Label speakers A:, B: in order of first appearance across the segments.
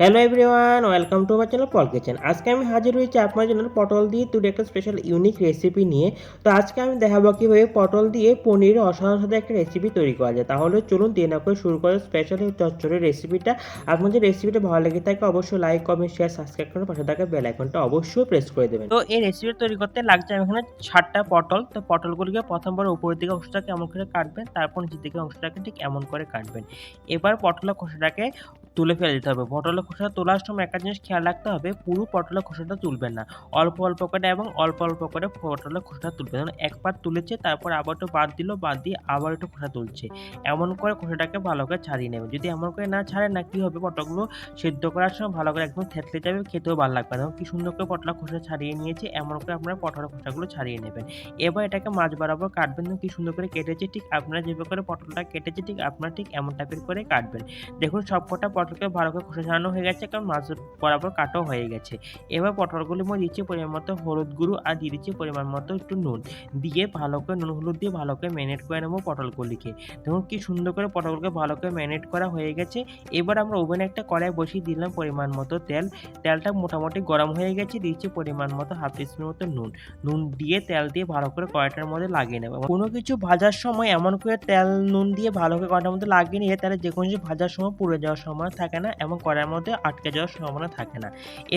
A: Hello everyone welcome to আমার channel Pal kitchen আজকে আমি হাজির হয়েছি আপনার জন্য পটল দিয়ে তৈরি একটা স্পেশাল ইউনিক রেসিপি নিয়ে। তো আজকে আমি দেখাবো কীভাবে পটল দিয়ে পনির অসাধারণ সাথে একটা রেসিপি তৈরি করা যায়। তাহলে চলুন দিয়ে না করে শুরু করে স্পেশাল চচ্চড়ের রেসিপিটা আপনার যে রেসিপিটা ভালো লেগে থাকে অবশ্যই লাইক কমেন্ট শেয়ার সাবস্ক্রাইব করে পাশে থাকা বেল আইকনটা অবশ্যই প্রেস করে দেবেন। তো এই রেসিপিটা তৈরি করতে লাগছে আমি এখানে ষাটটা পটল। তো পটলগুলিকে প্রথমবার উপরের দিকে অংশটাকে এমন করে কাটবেন, তারপর নিচের দিকে অংশটাকে ঠিক এমন করে কাটবেন। এবার পটলের খোসাটাকে তুলে ফেলে দিতে হবে। পটলের খোসা তোলার সময় একটা জিনিস খেয়াল রাখতে হবে, পুরো পটলের খোসাটা তুলবেন না। অল্প অল্প করে এবং অল্প অল্প করে পটলের খোসাটা তুলবেন। যেমন একবার তুলেছে, তারপর আবার একটু বাদ দিল, বাদ দিয়ে আবার একটু খোসা তুলছে। এমন করে খোসাটাকে ভালো করে ছাড়িয়ে নেবেন। যদি এমন করে না ছাড়ে না, কি হবে? পটলগুলো সেদ্ধ করার সময় ভালো করে একদম থেতলে যাবে, খেতেও ভালো লাগবে না। কি সুন্দর করে পটলের খোসা ছাড়িয়ে নিয়েছে, এমন করে আপনারা পটলের খোসাগুলো ছাড়িয়ে নেবেন। এবার এটাকে মাছ বরাবর কাটবেন। কি সুন্দর করে কেটেছে, ঠিক আপনারা যেভাবে করে পটলটা কেটেছে, ঠিক আপনারা ঠিক এমন টাইপের করে কাটবেন। দেখুন সবকটা পটলকে ভালো করে খোসা ছাড়ানো হয়ে গেছে, কারণ মাছ বরাবর কাটাও হয়ে গেছে। এবার পটলগুলির মধ্যে দিচ্ছি পরিমাণ মতো হলুদ গুঁড়ো আর দিয়ে দিচ্ছি পরিমাণ মতো একটু নুন। দিয়ে ভালো করে নুন, হলুদ দিয়ে ভালো করে ম্যারিনেট করে নেব পটলগুলিকে। দেখুন কি সুন্দর করে পটলগুলোকে ভালো করে ম্যারিনেট করা হয়ে গেছে। এবার আমরা ওভেনে একটা কড়াই বসিয়ে দিলাম পরিমাণ মতো তেল। তেলটা মোটামুটি গরম হয়ে গেছে দিচ্ছি পরিমাণ মতো হাফ টিস্পুন মতো নুন। নুন দিয়ে তেল দিয়ে ভালো করে কড়াইটার মধ্যে লাগিয়ে নেব। কোনো কিছু ভাজার সময় এমন করে তেল, নুন দিয়ে ভালো করে কড়াইটার মধ্যে লাগিয়ে নিয়ে তাহলে যে কোনো কিছু ভাজার সময় পুড়ে যাওয়ার সম্ভাবনা থাকে না এবং কড়াইয়ের মধ্যে আটকে যাওয়ার সম্ভাবনা থাকে না।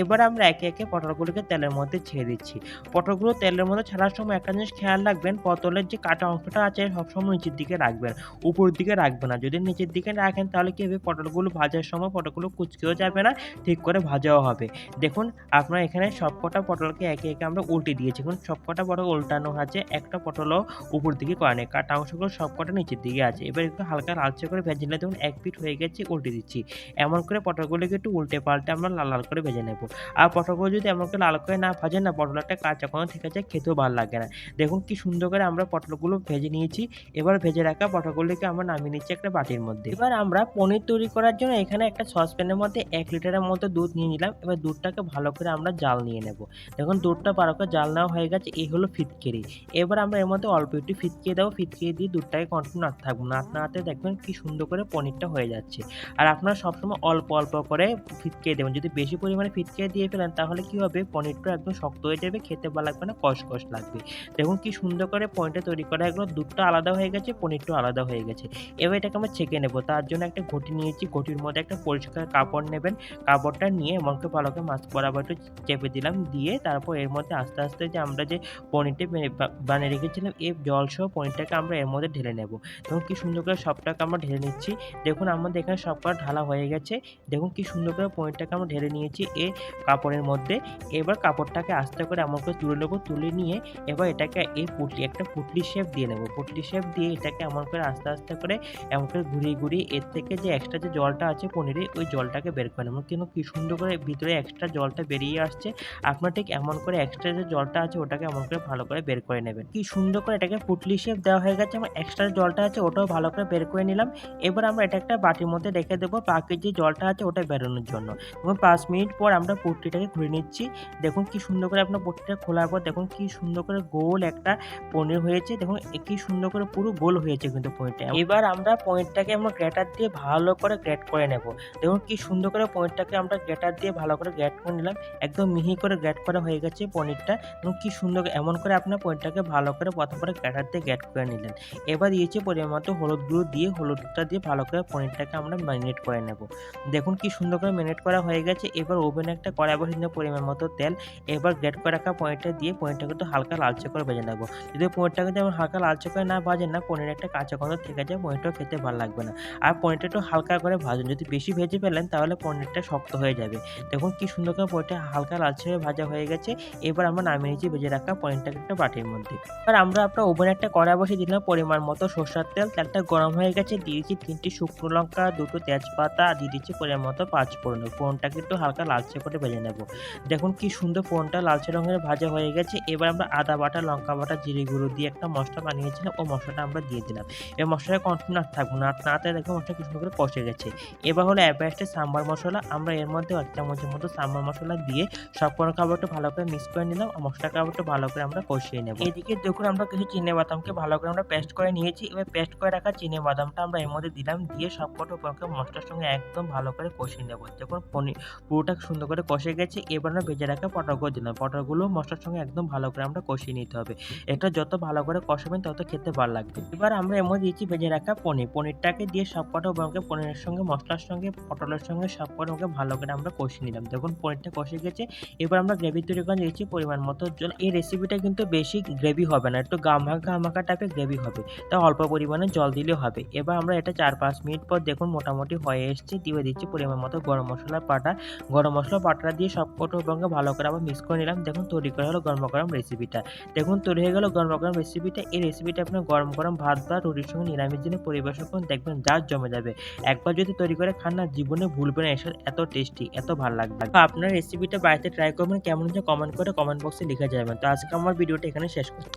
A: এবার আমরা একে একে পটলগুলোকে তেলের মধ্যে ছেড়ে দিচ্ছি। পটলগুলো তেলের মধ্যে ছাড়ার সময় একটা জিনিস খেয়াল রাখবেন, পটলের যে কাটা অংশটা আছে সবসময় নিচের দিকে রাখবেন উপর দিকে রাখবেন না। যদি নিচের দিকে রাখেন তাহলে কি হবে? পটলগুলো ভাজার সময় পটলগুলো কুচকেও যাবে না, ঠিক করে ভাজাও হবে। দেখুন, আপনার এখানে সবকটা পটলকে একে একে আমরা উল্টে দিয়েছি। এখন সবকটা পটল উল্টানো আছে, একটা পটলও উপর দিকে করা নেই। কাটা অংশগুলো সবকটা নিচের দিকে আছে। এবার একটু হালকা লালচে করে ভেজে নিলে দেখুন, এক পিঠ হয়ে গেছে, উল্টে দিচ্ছি। এমন করে পটলগুলোকে একটু উল্টে পাল্টে আমরা লাল লাল করে ভেজে নেব। আর পটলগুলো যদি এমন করে লাল করে না ভাজেন না পটল একটা কাঁচা কোনো ঠিক আছে, খেতেও ভালো লাগে না। দেখুন কি সুন্দর করে আমরা পটলগুলো ভেজে নিয়েছি। এবার ভেজে রাখা পটলগুলিকে আমরা নামিয়ে নিচ্ছি একটা বাটির মধ্যে। এবার আমরা পনির তৈরি করার জন্য এখানে একটা সসপ্যানের মধ্যে এক লিটারের মতো দুধ নিয়ে নিলাম। এবার দুধটাকে ভালো করে আমরা জাল নিয়ে নেব। দেখুন দুধটা ভালো করে জাল নেওয়া হয়ে গেছে, এই হলো ফিটকেরি। এবার আমরা এর মধ্যে অল্প একটু ফিটকিয়ে দেবো। ফিটকিয়ে দিয়ে দুধটাকে কন্টিনিউ নাড়তে থাকব। নাড়তে নাড়তে দেখবেন কি সুন্দর করে পনিরটা হয়ে যাচ্ছে। আর আপনারা সবসময় অল্প অল্প করে ফিটকিয়ে দেবেন। যদি বেশি পরিমাণে ফিটকিয়ে দিয়ে ফেলেন, তাহলে কি হবে? পনিরটা একদম শক্ত হয়ে যাবে, খেতে ভালো লাগবে না কষ কষ লাগবে। দেখুন কি সুন্দর করে পনিরটা তৈরি করা এগুলো দুধটা আলাদা হয়ে গেছে, পনিরটাও আলাদা হয়ে গেছে। এবার এটাকে আমরা ছেঁকে নেব। তার জন্য একটা ঘটি নিয়েছি। ঘটির মধ্যে একটা পরিষ্কার কাপড় নেবেন। কাপড়টা নিয়ে এমনকি ভালো করে মাছ বরাবর একটু চেপে দিলাম। দিয়ে তারপর এর মধ্যে আস্তে আস্তে যে আমরা যে পনিরটা বানিয়ে রেখেছিলাম এই জল সহ পনিরটাকে আমরা এর মধ্যে ঢেলে নেব। দেখুন কি সুন্দর করে সবটাকে আমরা ঢেলে নিচ্ছি। দেখুন আমাদের এখানে সবটা ঢালা হয়ে গেছে। দেখুন কি সুন্দর করে পনিরটাকে আমরা ঢেলে নিয়েছি এ কাপড়ের মধ্যে। এবার কাপড়টাকে আস্তে করে এমন করে তুলে নেব, তুলে নিয়ে এবার এটাকে এই পুটলি, একটা পুটলি শেপ দিয়ে নেব। পুটলি শেপ দিয়ে এটাকে এমন করে আস্তে আস্তে করে এমন করে ঘুরিয়ে ঘুরিয়ে এর থেকে যে এক্সট্রা যে জলটা আছে পনিরে ওই জলটাকে বের করে নেব। কিন্তু কি সুন্দর করে ভিতরে এক্সট্রা জলটা বেরিয়ে আসছে। আপনার ঠিক এমন করে এক্সট্রা যে জলটা আছে ওটাকে এমন করে ভালো করে বের করে নেবেন। কি সুন্দর করে এটাকে পুটলি শেপ দেওয়া হয়ে গেছে, আমার এক্সট্রা জলটা আছে ওটাও ভালো করে বের করে নিলাম। এবার আমরা এটা একটা বাটির মধ্যে রেখে দেবো। বাকি যে জলটা আছে ওটা বেরোনোর জন্য। এবং পাঁচ মিনিট পর আমরা পুটলিটাকে ঘুরে নিচ্ছি। দেখুন কি সুন্দর করে আপনার পুটলিটা খোলার পর দেখুন কি সুন্দর করে গোল একটা পনির হয়েছে। দেখুন কি সুন্দর করে পুরো গোল হয়েছে কিন্তু পনিরটা। এবার আমরা পনিরটাকে আমরা গ্রেটার দিয়ে ভালো করে গ্রেট করে নেব। দেখুন কি সুন্দর করে পনিরটাকে আমরা গ্রেটার দিয়ে ভালো করে গ্রেট করে নিলাম। একদম মিহি করে গ্রেট করা হয়ে গেছে পনিরটা। এবং কি সুন্দর এমন করে আপনার পনিরটাকে ভালো করে প্রথম করে গ্রেটার দিয়ে গ্রেট করে নিলেন। এবার দিয়েছে পরিমাণ মতো হলুদ গুঁড়ো দিয়ে, হলুদটা দিয়ে ভালো করে পনিরটাকে আমরা ম্যারিনেট করে নেব। দেখুন কি সুন্দর করে ম্যারিনেট করা হয়ে গেছে। এবার ওভেনে একটা কড়াই বসিয়ে পরিমাণ মতো তেল। এবার গ্রেট করে রাখা পনিরটা দিয়ে পনিরটাকে একটু হালকা লালচে করে ভেজে নেব। যদি পনিরটাকে যেমন হালকা লালচে করে না ভাজেন না পনির একটা কাঁচা গন্ধ থেকে যায়, পনিরটাও খেতে ভালো লাগবে না। আর পনিরটা একটু হালকা করে ভাজুন। যদি বেশি ভেজে ফেলেন, তাহলে পনিরটা শক্ত হয়ে যাবে। দেখুন কি সুন্দর করে পনিরটা হালকা লালচে হয়ে ভাজা হয়ে গেছে। এবার আমরা নামিয়ে নিয়েছি ভেজে রাখা পনিরটাকে একটা বাটির মধ্যে। এবার আমরা আপনার ওভেনে একটা কড়াই বসিয়ে দিলাম পরিমাণ মতো সরষার তেল। তেলটা গরম হয়ে গেছে। দিয়েছি তিনটি শুকনো লঙ্কা, দুটো তেজপাতা আর দিয়ে দিচ্ছি পরিমাণ মতো পাঁচ ফোড়ন। ফোড়নটাকে একটু হালকা লালচে করে ভেজে নেব। দেখুন কি সুন্দর ফোড়নটা লালচে রঙের ভাজা হয়ে গেছে। এবার আমরা আদা বাটা, লঙ্কা বাটা, জিরে গুঁড়ো দিয়ে একটা মশলা বানিয়েছিলাম। ও মশলাটা আমরা দিয়ে দিলাম। এই মশলাটা কন্টিনিউ আর থাকব না নাতে দেখো মশলা কি সুন্দর করে কষে গেছে। এবার হলো অ্যাভারেস্টের সাম্বার মশলা। আমরা এর মধ্যে এক চামচের মতো সাম্বার মশলা দিয়ে সব কোনো খাবারটা ভালো করে মিক্স করে নিলাম। আর মশলা খাবারটা ভালো করে আমরা কষিয়ে নেব। এদিকে দেখুন আমরা কিছু চিনে বাদামকে ভালো করে আমরা পেস্ট করে নিয়েছি। এবার পেস্ট করে রাখা চিনে বাদামটা আমরা এর মধ্যে দিলাম। দিয়ে সব কটা উপরকে মশলার সঙ্গে একদম ভালো করে কষিয়ে নেব। যখন পনির পুরোটা সুন্দর করে কষে গেছে। এবার আমরা ভেজে রাখা পটলগুলো দিলাম পটলগুলো মশলার সঙ্গে একদম ভালো করে আমরা কষিয়ে নিতে হবে। এটা যত ভালো করে কষাবেন, তত খেতে ভালো লাগবে। এবার আমরা মধ্যে দিয়েছি ভেজে রাখা পনির। পনিরটাকে দিয়ে সব কটা উপকরণকে পনিরের সঙ্গে, মশলার সঙ্গে, পটলের সঙ্গে সব কটা উপকরণকে ভালো করে আমরা কষিয়ে নিলাম। দেখুন, পনিরটা কষে গেছে। এবার আমরা গ্রেভি তৈরি করে দিয়েছি পরিমাণ মতো। জল এই রেসিপিটা কিন্তু বেশি গ্রেভি হবে না। একটু গামাখা গামাখা টাইপের গ্রেভি হবে। তা অল্প পরিমাণে জল দিলেও হবে। এবার আমরা এটা চার পাঁচ মিনিট পর দেখুন মোটামুটি হয়ে এসছে। দিয়ে দিচ্ছি পরিমাণ মতো গরম মশলার পাটা। গরম মশলা পাটা দিয়ে সব কটা উপকরণকে ভালো করে আবার মিক্স করে নিলাম। দেখুন তৈরি করা হলো গরম গরম রেসিপিটা দেখুন তৈরি হয়ে গেল গরম গরম রেসিপিটা এই রেসিপিটা আপনি গরম গরম ভাত বা রুটির সঙ্গে নিরামিষ দিনে পরিবেশন করুন, দেখবেন যা জমে যাবে। একবার যদি তৈরি করে খান না, জীবনে ভুলবেন না, এসব এত টেস্টি এত ভালো লাগবে। আপনার রেসিপিটা বাড়িতে ট্রাই করবেন, কেমন হচ্ছে কমেন্ট করে কমেন্ট বক্সে লিখে যাবেন তো আজকে আমার ভিডিওটা এখানে শেষ করছি।